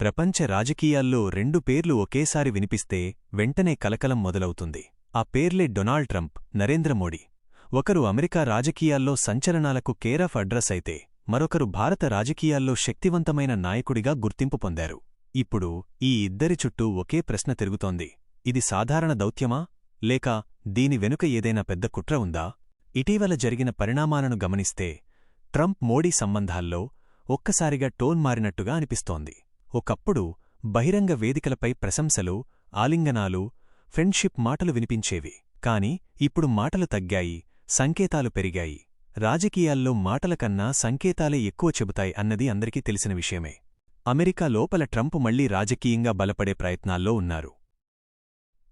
ప్రపంచ రాజకీయాల్లో రెండు పేర్లు ఒకేసారి వినిపిస్తే వెంటనే కలకలం మొదలవుతుంది. ఆ పేర్లే డొనాల్డ్ ట్రంప్ నరేంద్ర మోడీ. ఒకరు అమెరికా రాజకీయాల్లో సంచలనాలకు కేరాఫ్ అడ్రస్ అయితే మరొకరు భారత రాజకీయాల్లో శక్తివంతమైన నాయకుడిగా గుర్తింపు పొందారు. ఇప్పుడు ఈ ఇద్దరి చుట్టూ ఒకే ప్రశ్న తిరుగుతోంది. ఇది సాధారణ దౌత్యమా? లేక దీని వెనుక ఏదైనా పెద్ద కుట్ర ఉందా? ఇటీవల జరిగిన పరిణామాలను గమనిస్తే ట్రంప్ మోడీ సంబంధాల్లో ఒక్కసారిగా టోన్ మారినట్టుగా అనిపిస్తోంది. ఒకప్పుడు బహిరంగ వేదికలపై ప్రశంసలు ఆలింగనాలు ఫ్రెండ్షిప్ మాటలు వినిపించేవి. కాని ఇప్పుడు మాటలు తగ్గాయి సంకేతాలు పెరిగాయి. రాజకీయాల్లో మాటల కన్నా సంకేతాలే ఎక్కువ చెబుతాయి అన్నది అందరికీ తెలిసిన విషయమే. అమెరికా లోపల ట్రంప్ మళ్ళీ రాజకీయంగా బలపడే ప్రయత్నాల్లో ఉన్నారు.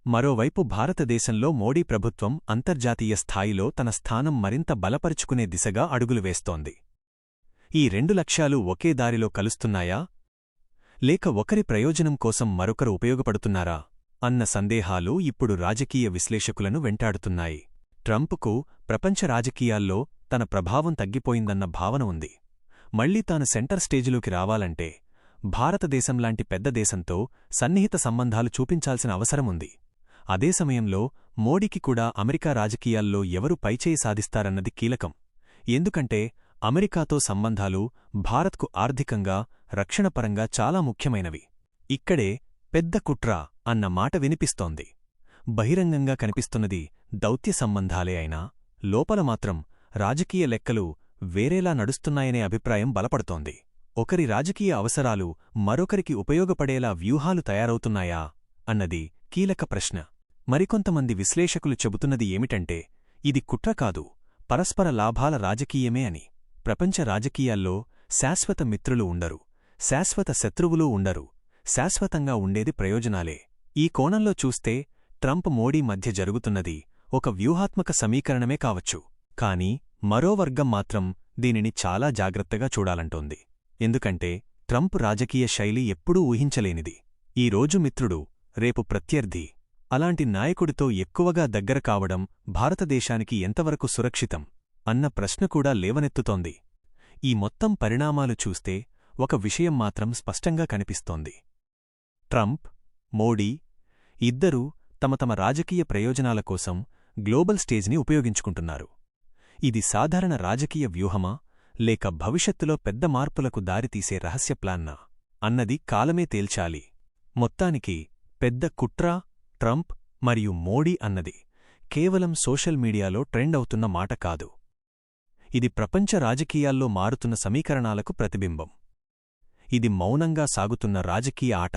మరోవైపు భారతదేశంలో మోడీ ప్రభుత్వం అంతర్జాతీయ స్థాయిలో తన స్థానం మరింత బలపరుచుకునే దిశగా అడుగులు వేస్తోంది. ఈ రెండు లక్ష్యాలు ఒకే దారిలో కలుస్తున్నాయా? లేక ఒకరి ప్రయోజనం కోసం మరొకరు ఉపయోగపడుతున్నారా? అన్న సందేహాలు ఇప్పుడు రాజకీయ విశ్లేషకులను వెంటాడుతున్నాయి. ట్రంప్కు ప్రపంచ రాజకీయాల్లో తన ప్రభావం తగ్గిపోయిందన్న భావన ఉంది. మళ్ళీ తాను సెంటర్ స్టేజిలోకి రావాలంటే భారతదేశంలాంటి పెద్ద దేశంతో సన్నిహిత సంబంధాలు చూపించాల్సిన అవసరముంది అదే సమయంలో మోడీకి కూడా అమెరికా రాజకీయాల్లో ఎవరు పైచేయి సాధిస్తారన్నది కీలకం. ఎందుకంటే అమెరికాతో సంబంధాలు భారత్కు ఆర్థికంగా రక్షణపరంగా చాలా ముఖ్యమైనవి. ఇక్కడే పెద్ద కుట్ర అన్న మాట వినిపిస్తోంది. బహిరంగంగా కనిపిస్తున్నది దౌత్య సంబంధాలే అయినా లోపల మాత్రం రాజకీయ లెక్కలు వేరేలా నడుస్తున్నాయనే అభిప్రాయం బలపడుతోంది. ఒకరి రాజకీయ అవసరాలు మరొకరికి ఉపయోగపడేలా వ్యూహాలు తయారవుతున్నాయా అన్నది కీలక ప్రశ్న. మరికొంతమంది విశ్లేషకులు చెబుతున్నది ఏమిటంటే ఇది కుట్ర కాదు పరస్పర లాభాల రాజకీయమే అని. ప్రపంచ రాజకీయాల్లో శాశ్వత మిత్రులు ఉండరు. శాశ్వత శత్రువులూ ఉండరు. శాశ్వతంగా ఉండేది ప్రయోజనాలే. ఈ కోణంలో చూస్తే ట్రంప్ మోడీ మధ్య జరుగుతున్నది ఒక వ్యూహాత్మక సమీకరణమే కావచ్చు. కాని మరో వర్గం మాత్రం దీనిని చాలా జాగ్రత్తగా చూడాలంటోంది. ఎందుకంటే ట్రంప్ రాజకీయ శైలి ఎప్పుడూ ఊహించలేనిది. ఈ రోజు మిత్రుడు రేపు ప్రత్యర్థి. అలాంటి నాయకుడితో ఎక్కువగా దగ్గర కావడం భారతదేశానికి ఎంతవరకు సురక్షితం? అన్న ప్రశ్న కూడా లేవనెత్తుతోంది. ఈ మొత్తం పరిణామాలు చూస్తే ఒక విషయం మాత్రం స్పష్టంగా కనిపిస్తోంది. ట్రంప్ మోడీ ఇద్దరూ తమ తమ రాజకీయ ప్రయోజనాల కోసం గ్లోబల్ స్టేజ్ని ఉపయోగించుకుంటున్నారు. ఇది సాధారణ రాజకీయ వ్యూహమా లేక భవిష్యత్తులో పెద్ద మార్పులకు దారితీసే రహస్య ప్లాన్నా అన్నది కాలమే తేల్చాలి. మొత్తానికి పెద్ద కుట్ర ట్రంప్ మరియు మోడీ అన్నది కేవలం సోషల్ మీడియాలో ట్రెండ్ అవుతున్న మాట కాదు. ఇది ప్రపంచ రాజకీయాల్లో మారుతున్న సమీకరణాలకు ప్రతిబింబం. ఇది మౌనంగా సాగుతున్న రాజకీయ ఆట.